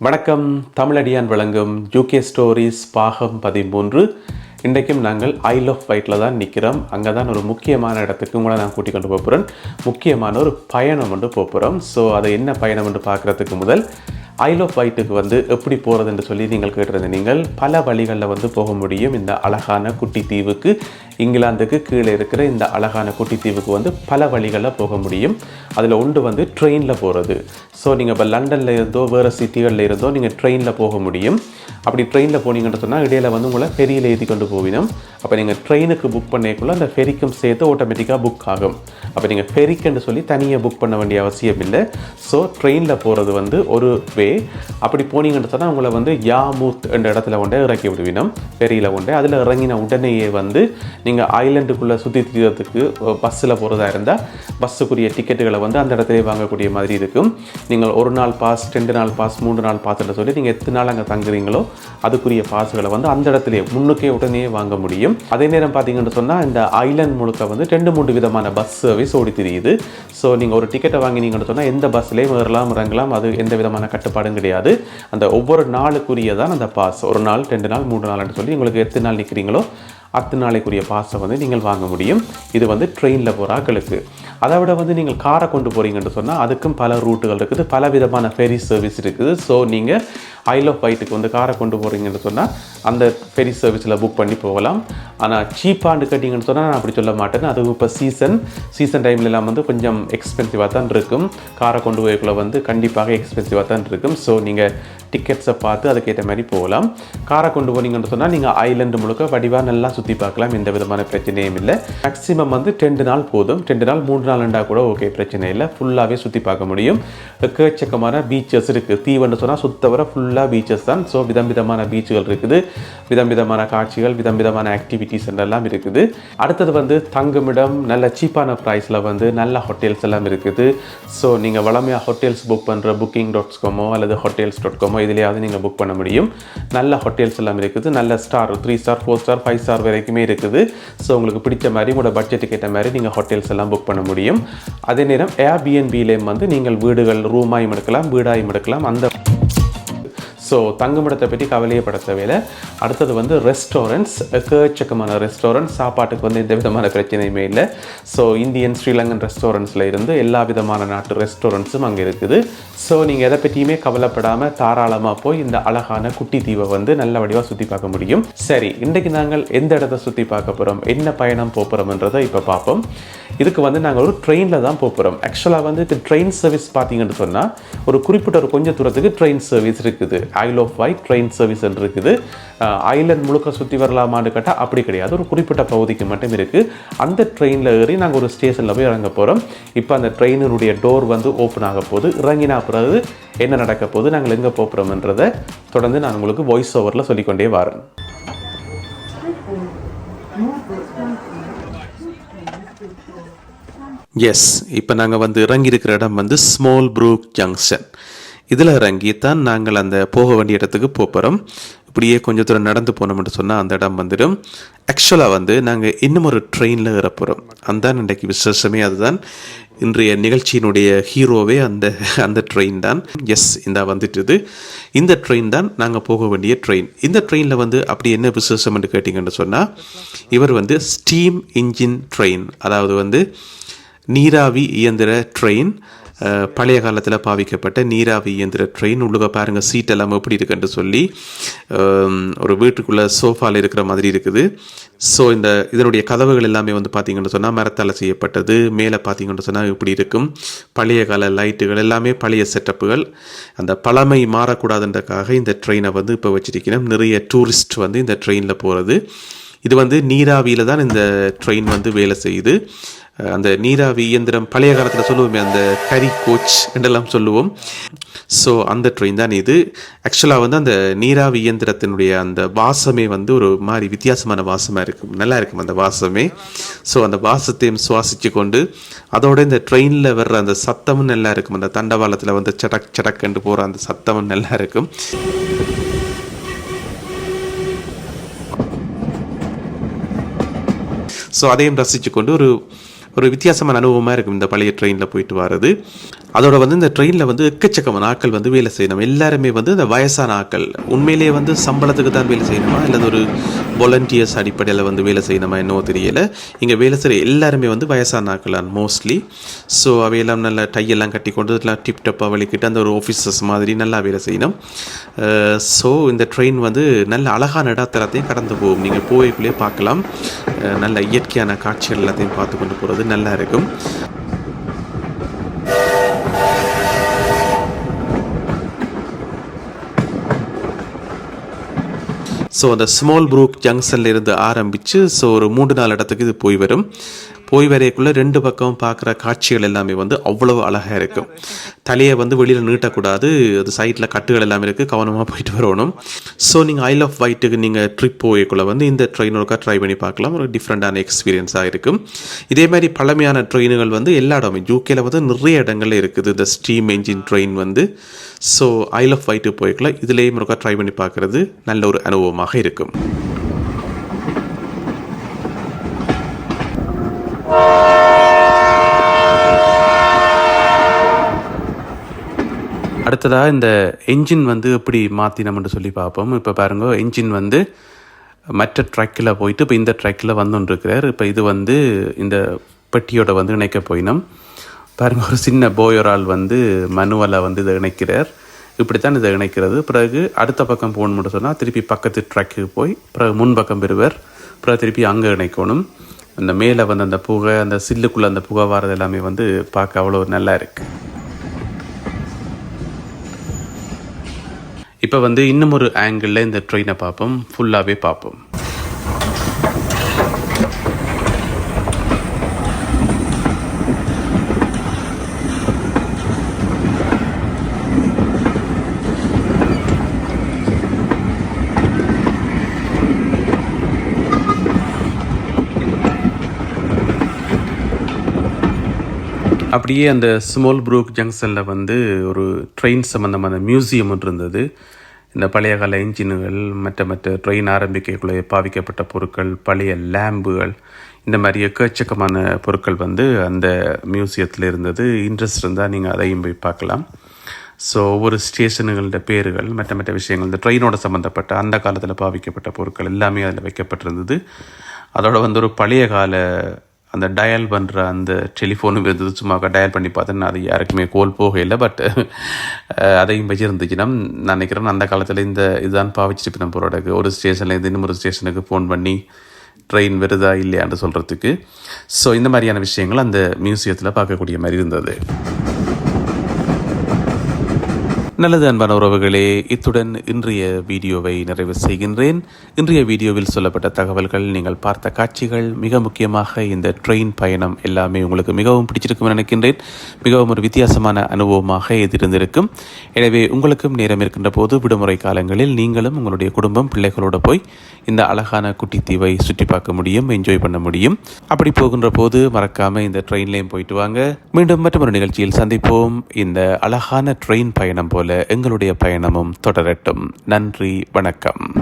வணக்கம். தமிழடியான் வழங்கும் UK stories பாகம் பதிமூன்று. இன்றைக்கும் நாங்கள் ஐல் ஆஃப் வைட்டில் தான் நிற்கிறோம் அங்கே தான் ஒரு முக்கியமான இடத்துக்கு உங்களை நான் கூட்டிக் கொண்டு போகிறேன் முக்கியமான ஒரு பயணம் வந்து போகிறோம் ஸோ அதை என்ன பயணம் என்று பார்க்குறதுக்கு முதல் ஐல் ஆஃப் ஒயிட்டுக்கு வந்து எப்படி போகிறதுன்னு சொல்லி நீங்கள் கேட்டிருந்த நீங்கள் பல வழிகளில் வந்து போக முடியும். இந்த அழகான குட்டி தீவுக்கு இங்கிலாந்துக்கு கீழே இருக்கிற இந்த அழகான குட்டி தீவுக்கு வந்து பல வழிகளில் போக முடியும். அதில் ஒன்று வந்து ட்ரெயினில் போகிறது ஸோ நீங்கள் இப்போ லண்டனில் இருந்தோ வேறு சிட்டிகளில் இருந்தோ நீங்கள் ட்ரெயினில் போக முடியும். அப்படி ட்ரெயினில் போனீங்கன்னு சொன்னால் இடையில வந்து உங்களை ஃபெரியில் ஏற்றி கொண்டு போவினோம் அப்போ நீங்கள் ட்ரெயினுக்கு புக் பண்ணிக்குள்ள அந்த ஃபெரிக்கும் சேர்த்து ஆட்டோமேட்டிக்காக புக் ஆகும். அப்போ நீங்கள் ஃபெரிக்குன்னு சொல்லி தனியாக புக் பண்ண வேண்டிய அவசியம் இல்லை ஸோ ட்ரெயினில் போகிறது வந்து ஒரு வே அப்படி போனீங்கன்னு சொன்னால் உங்களை வந்து யாமூத் என்ற இடத்துல கொண்டே இறக்கி விடுவினோம் ஃபெரியில் கொண்டே அதில் இறங்கின உடனேயே வந்து நீங்கள் ஐலண்டுக்குள்ளே சுற்றி திரியறதுக்கு பஸ்ஸில் போகிறதா இருந்தால் பஸ்ஸுக்குரிய டிக்கெட்டுகளை வந்து அந்த இடத்துல வாங்கக்கூடிய மாதிரி இருக்கும் நீங்கள் ஒரு நாள் பாஸ் ரெண்டு நாள் பாஸ் மூன்று நாள் பாஸ்ன்னு சொல்லி நீங்கள் எத்தனை நாள் அங்கே தங்குறீங்களோ அதுக்குரிய பாஸ்களை வந்து அந்த இடத்துலயே முன்னுக்கே உடனே வாங்க முடியும். அதே நேரம் பார்த்தீங்கன்னு சொன்னால் இந்த ஐலண்ட் முழுக்க வந்து ரெண்டு மூன்று விதமான பஸ் சர்வீஸ் ஓடி தெரியுது. ஸோ நீங்கள் ஒரு டிக்கெட்டை வாங்கினீங்கன்னு சொன்னால் எந்த பஸ்லேயும் ஏறலாம் இறங்கலாம் அது எந்த விதமான படம் கிடையாது. அந்த ஒவ்வொரு நாளுக்குரியதான் அந்த பாஸ் ஒரு நாள் ரெண்டு நாள் மூணு நாள்னு சொல்லி உங்களுக்கு எத்தனை நாள் நிற்கிறீங்களோ அத்தனை நாளைக்குரிய பாஸை வந்து நீங்கள் வாங்க முடியும். இது வந்து ட்ரெயினில் போகிறாக்களுக்கு அதை விட வந்து நீங்கள் காரை கொண்டு போகிறீங்கன்னு சொன்னால் அதுக்கும் பல ரூட்டுகள் இருக்குது. பல விதமான ஃபெரி சர்வீஸ் இருக்குது. ஸோ நீங்கள் ஐல் ஆஃப் ஒயிட்டுக்கு வந்து காரை கொண்டு போகிறீங்கன்னு சொன்னால் அந்த ஃபெரி சர்வீஸில் புக் பண்ணி போகலாம். ஆனால் சீப்பாண்டு கேட்டிங்கன்னு சொன்னால் நான் அப்படி சொல்ல மாட்டேன். அது இப்போ சீசன் சீசன் டைம்ல எல்லாம் வந்து கொஞ்சம் எக்ஸ்பென்சிவாக தான் இருக்கும். காரை கொண்டு போய்க்குள்ள வந்து கண்டிப்பாக எக்ஸ்பென்சிவாக தான் இருக்கும். ஸோ நீங்கள் டிக்கெட்ஸை பார்த்து அதுக்கேற்ற மாதிரி போகலாம். காரை கொண்டு போனீங்கன்னு சொன்னால் நீங்கள் ஐலண்டு முழுக்க வடிவாக நல்லா சுற்றி பார்க்கலாம். எந்த விதமான பிரச்சனையும் இல்லை. மேக்ஸிமம் வந்து ரெண்டு நாள் போதும். ரெண்டு நாள் மூன்று இருந்தால் கூட ஓகே பிரச்சனை இல்லை. ஃபுல்லாகவே சுற்றி பார்க்க முடியும். எக்கச்சக்கமான பீச்சஸ் இருக்குது தீவன்னு சொன்னால் சுத்த வர ஃபுல்லாக பீச்சஸ் தான். ஸோ விதம் விதமான பீச்சுகள் இருக்குது. விதம் விதமான காட்சிகள் விதம் விதமான ஆக்டிவிட்டீஸ் எல்லாம் இருக்குது. அடுத்தது வந்து தங்குமிடம் நல்ல சீப்பான ப்ரைஸில் வந்து நல்ல ஹோட்டல்ஸ் எல்லாம் இருக்குது. ஸோ நீங்கள் வளமையாக ஹோட்டல்ஸ் புக் பண்ணுற புக்கிங் டாட் காமோ அல்லது ஹோட்டல்ஸ் டாட் காமோ இதுலையாவது நீங்கள் புக் பண்ண முடியும். நல்ல ஹோட்டல்ஸ் எல்லாம் இருக்குது. நல்ல star three star four star five star வரைக்குமே இருக்குது. ஸோ உங்களுக்கு பிடிச்ச மாதிரி உங்களோட பட்ஜெட்டுக்கு ஏற்ற மாதிரி நீங்கள் ஹோட்டல்ஸ் எல்லாம் புக் பண்ண முடியும். அதே நேரம் ஏர்பிஎன்பிலேயும் வந்து நீங்கள் வீடுகள் ரூமாயும் எடுக்கலாம் வீடாயும் எடுக்கலாம். அந்த ஸோ தங்குமிடத்தை பற்றி கவலையே தேவையில்லை. அடுத்தது வந்து ரெஸ்டாரண்ட்ஸ் எக்கச்சக்கமான ரெஸ்டாரண்ட் சாப்பாட்டுக்கு வந்து எந்த விதமான பிரச்சனையுமே இல்லை. ஸோ இந்தியன் ஸ்ரீலங்கன் ரெஸ்டாரண்ட்ஸில் இருந்து எல்லா விதமான நாட்டு ரெஸ்டாரண்ட்ஸும் அங்கே இருக்குது. ஸோ நீங்கள் எதை பற்றியுமே கவலைப்படாமல் தாராளமாக போய் இந்த அழகான குட்டி தீவை வந்து நல்ல வடிவாக சுற்றி பார்க்க முடியும். சரி இன்றைக்கு நாங்கள் எந்த இடத்த சுற்றி பார்க்க போகிறோம் என்ன பயணம் போகிறோம்ன்றதை இப்போ பார்ப்போம். இதுக்கு வந்து நாங்கள் ஒரு ட்ரெயினில் தான் போகிறோம் ஆக்சுவலாக வந்து இது ட்ரெயின் சர்வீஸ் பார்த்தீங்கன்னு சொன்னால் ஒரு குறிப்பிட்ட ஒரு கொஞ்சம் தூரத்துக்கு ட்ரெயின் சர்வீஸ் இருக்குது. Isle of Wight train service இருக்குது. ஐலண்ட் முழுக்க சுற்றி வரலாமான்னு கேட்டால் அப்படி கிடையாது. ஒரு குறிப்பிட்ட பகுதிக்கு மட்டும் இருக்குது அந்த ட்ரெயினில் ஏறி நாங்கள் ஒரு ஸ்டேஷனில் போய் இறங்க போகிறோம் இப்போ அந்த ட்ரெயினுடைய டோர் வந்து ஓப்பன் ஆக போகுது. இறங்கினா பிறகு என்ன நடக்க போகுது? நாங்கள் எங்கே போகிறோம்ன்றதை தொடர்ந்து நான் உங்களுக்கு வாய்ஸ் ஓவரில் சொல்லிக்கொண்டே வரேன். எஸ் இப்போ நாங்கள் வந்து இறங்கியிருக்கிற இடம் வந்து ஸ்மால் ப்ரூக் ஜங்ஷன் இதில் இறங்கி தான் நாங்கள் அந்த போக வேண்டிய இடத்துக்கு போகிறோம். இப்படியே கொஞ்சம் தூரம் நடந்து போனோம்னு சொன்னால் அந்த இடம் வந்துடும். ஆக்சுவலாக வந்து நாங்கள் இன்னும் ஒரு ட்ரெயினில் ஏறப்போகிறோம். அந்த இன்றைக்கு விசேஷமே அதுதான் இன்றைய நிகழ்ச்சியினுடைய ஹீரோவே அந்த அந்த ட்ரெயின் தான். எஸ் இந்த வந்துட்டுது. இந்த ட்ரெயின் தான் நாங்கள் போக வேண்டிய ட்ரெயின் இந்த ட்ரெயினில் வந்து அப்படி என்ன விசேஷம்னு கேட்டிங்கன்னு சொன்னால் இவர் வந்து ஸ்டீம் இன்ஜின் ட்ரெயின் அதாவது வந்து நீராவி இயந்திர ட்ரெயின் பழைய காலத்தில் பாவிக்கப்பட்ட நீராவி இயந்திர ட்ரெயின் உள்ளுக பாருங்கள் சீட் எல்லாம் எப்படி இருக்குன்னு சொல்லி ஒரு வீட்டுக்குள்ளே சோஃபாவில் இருக்கிற மாதிரி இருக்குது. ஸோ இந்த இதனுடைய கதவுகள் எல்லாமே வந்து பார்த்திங்கன்னு சொன்னால் மரத்தால் செய்யப்பட்டது. மேலே பார்த்தீங்கன்னு சொன்னால் இப்படி இருக்கும். பழைய கால லைட்டுகள் எல்லாமே பழைய செட்டப்புகள் அந்த பழமை மாறக்கூடாதுன்றக்காக இந்த ட்ரெயினை வந்து இப்போ வச்சிருக்கிறோம். நிறைய டூரிஸ்ட் வந்து இந்த ட்ரெயினில் போகிறது இது வந்து நீராவியில் தான் இந்த ட்ரெயின் வந்து வேலை செய்யுது. அந்த நீராவி இயந்திரம் பழைய காலத்தில் சொல்லுவோமே அந்த கரி கோச் என்றெல்லாம் சொல்லுவோம். ஸோ அந்த ட்ரெயின் தான் இது. ஆக்சுவலாக வந்து அந்த நீராவி இயந்திரத்தினுடைய அந்த வாசமே வந்து ஒரு மாதிரி வித்தியாசமான வாசமாக இருக்கும் நல்லா இருக்கும் அந்த வாசமே. ஸோ அந்த வாசத்தையும் சுவாசித்து கொண்டு அதோட இந்த ட்ரெயினில் வர்ற அந்த சத்தமும் நல்லா இருக்கும். அந்த தண்டவாளத்தில் வந்து சடக் சடக்கண்டு போகிற அந்த சத்தமும் நல்லா இருக்கும். ஸோ அதையும் ரசித்து கொண்டு ஒரு ஒரு வித்தியாசமான அனுபவமாக இருக்கும் இந்த பழைய ட்ரெயினில் போயிட்டு வர்றது. அதோட வந்து இந்த ட்ரெயினில் வந்து எக்கச்சக்கமான ஆட்கள் வந்து வேலை செய்யணும். எல்லாருமே வந்து இந்த வயசான ஆட்கள். உண்மையிலேயே வந்து சம்பளத்துக்கு தான் வேலை செய்யணுமா? இல்லை ஒரு வாலண்டியர்ஸ் அடிப்படையில் வந்து வேலை செய்யணுமா என்னவோ தெரியலை. இங்கே வேலை செய்கிற எல்லாருமே வந்து வயசான ஆட்கள் மோஸ்ட்லி ஸோ அவையெல்லாம் நல்ல டையெல்லாம் கட்டி கொண்டு எல்லாம் டிப்டப்பாக வலிக்கிட்டு அந்த ஒரு ஆஃபீஸஸ் மாதிரி நல்லா வேலை செய்யணும். ஸோ இந்த ட்ரெயின் வந்து நல்ல அழகான இடத்தரத்தையும் கடந்து போகும். நீங்கள் போய்க்குள்ளேயே பார்க்கலாம். நல்ல இயற்கையான காட்சிகள் எல்லாத்தையும் பார்த்து கொண்டு போகிறது நல்லா இருக்கும் ஸோ அந்த ஸ்மால் ப்ரூக் ஜங்ஷன்லேருந்து ஆரம்பித்து ஸோ ஒரு மூன்று நாலு இடத்துக்கு இது போய் வரும். போய் வரையக்குள்ளே ரெண்டு பக்கம் பார்க்குற காட்சிகள் எல்லாமே வந்து அவ்வளவு அழகாக இருக்கும். தலையை வந்து வெளியில் நீட்டக்கூடாது. அது சைடில் கட்டுகள் எல்லாமே இருக்குது கவனமாக போயிட்டு வரணும். ஸோ நீங்கள் ஐல் ஆஃப் ஒயிட்டுக்கு நீங்கள் ட்ரிப் போய்க்குள்ள வந்து இந்த ட்ரெயினோட ட்ரை பண்ணி பார்க்கலாம். ஒரு டிஃப்ரெண்ட்டான எக்ஸ்பீரியன்ஸாக இருக்கும். இதே மாதிரி பழமையான ட்ரெயினுகள் வந்து எல்லா இடமே யூகேல வந்து நிறைய இடங்கள்ல இருக்குது. இந்த ஸ்டீம் என்ஜின் ட்ரெயின் வந்து. ஸோ ஐல் ஆஃப் ஒயிட்டு போய்க்குள்ள இதுலேயும் ஒருக்கா ட்ரை பண்ணி பார்க்குறது நல்ல ஒரு அனுபவமாக இருக்கும். அடுத்ததாக இந்த என்ஜின் வந்து எப்படி மாற்றினோம்னு சொல்லி பார்ப்போம். இப்போ பாருங்க என்ஜின் வந்து மற்ற ட்ரக்கில் போயிட்டு இப்போ இந்த ட்ரக்கில் வந்துருக்கிறார் இப்போ இது வந்து இந்த பெட்டியோட வந்து இணைக்க போயினோம். பாருங்க ஒரு சின்ன போயோரால் வந்து மனுவலை வந்து இதை இணைக்கிறார். இப்படித்தான் இதை இணைக்கிறது. பிறகு அடுத்த பக்கம் போகணும்னு சொன்னால் திருப்பி பக்கத்து ட்ரக்கு போய் பிறகு முன்பக்கம் பெறுவர். பிறகு திருப்பி அங்கே இணைக்கணும். அந்த மேலே வந்து அந்த புகை அந்த சில்லுக்குள்ளே அந்த புகை வர்றது எல்லாமே வந்து பார்க்க அவ்வளோ நல்லா இருக்குது இப்போ வந்து இன்னும் ஒரு ஆங்கிளில் இந்த ட்ரெயினை பார்ப்போம். ஃபுல்லாகவே பார்ப்போம். அப்படியே அந்த ஸ்மால் ப்ரூக் ஜங்ஷனில் வந்து ஒரு ட்ரெயின் சம்மந்தமான மியூசியம் ஒன்று இருந்தது. இந்த பழைய கால இன்ஜின்கள் மற்ற மற்ற ட்ரெயின் ஆரம்பிக்கக்குள்ளே பாவிக்கப்பட்ட பொருட்கள் பழைய லேம்புகள் இந்த மாதிரி எக்கச்சக்கமான பொருட்கள் வந்து அந்த மியூசியத்தில் இருந்தது. இன்ட்ரெஸ்ட் இருந்தால் நீங்கள் அதையும் போய் பார்க்கலாம். ஸோ ஒவ்வொரு ஸ்டேஷனுகளோட பேர்கள் மற்ற மற்ற விஷயங்கள் இந்த ட்ரெயினோட சம்மந்தப்பட்ட அந்த காலத்தில் பாவிக்கப்பட்ட பொருட்கள் எல்லாமே அதில் வைக்கப்பட்டிருந்தது. அதோட வந்து ஒரு பழைய கால அந்த டயல் பண்ணுற அந்த டெலிஃபோனும் இருந்தது. சும்மா டயல் பண்ணி பார்த்தேன் அது யாருக்குமே கோல் போகலை. பட் அதையும் வச்சிருந்துச்சுன்னா நான் நினைக்கிறேன் அந்த காலத்தில் இந்த இதுதான் பாவிச்சிட்டு நம்ம போகிறதுக்கு ஒரு ஸ்டேஷன்லேருந்து இன்னும் ஒரு ஸ்டேஷனுக்கு ஃபோன் பண்ணி ட்ரெயின் வருதா இல்லையான்னு சொல்கிறதுக்கு ஸோ இந்த மாதிரியான விஷயங்கள் அந்த மியூசியத்தில் பார்க்கக்கூடிய மாதிரி இருந்தது. நல்லது அன்பான உறவுகளே இத்துடன் இன்றைய வீடியோவை நிறைவு செய்கின்றேன். இன்றைய வீடியோவில் சொல்லப்பட்ட தகவல்கள் நீங்கள் பார்த்த காட்சிகள் மிக முக்கியமாக இந்த ட்ரெயின் பயணம் எல்லாமே உங்களுக்கு மிகவும் பிடிச்சிருக்கும் நினைக்கின்றேன். மிகவும் ஒரு வித்தியாசமான அனுபவமாக இது இருந்திருக்கும் எனவே உங்களுக்கும் நேரம் இருக்கின்ற போது விடுமுறை காலங்களில் நீங்களும் உங்களுடைய குடும்பம் பிள்ளைகளோடு போய் இந்த அழகான குட்டி தீவை சுற்றி பார்க்க முடியும் என்ஜாய் பண்ண முடியும். அப்படி போகின்ற போது மறக்காம இந்த ட்ரெயின்லேயும் போயிட்டு வாங்க. மீண்டும் மற்றொரு நிகழ்ச்சியில் சந்திப்போம். இந்த அழகான ட்ரெயின் பயணம் போல எங்களுடைய பயணமும் தொடரட்டும். நன்றி வணக்கம்.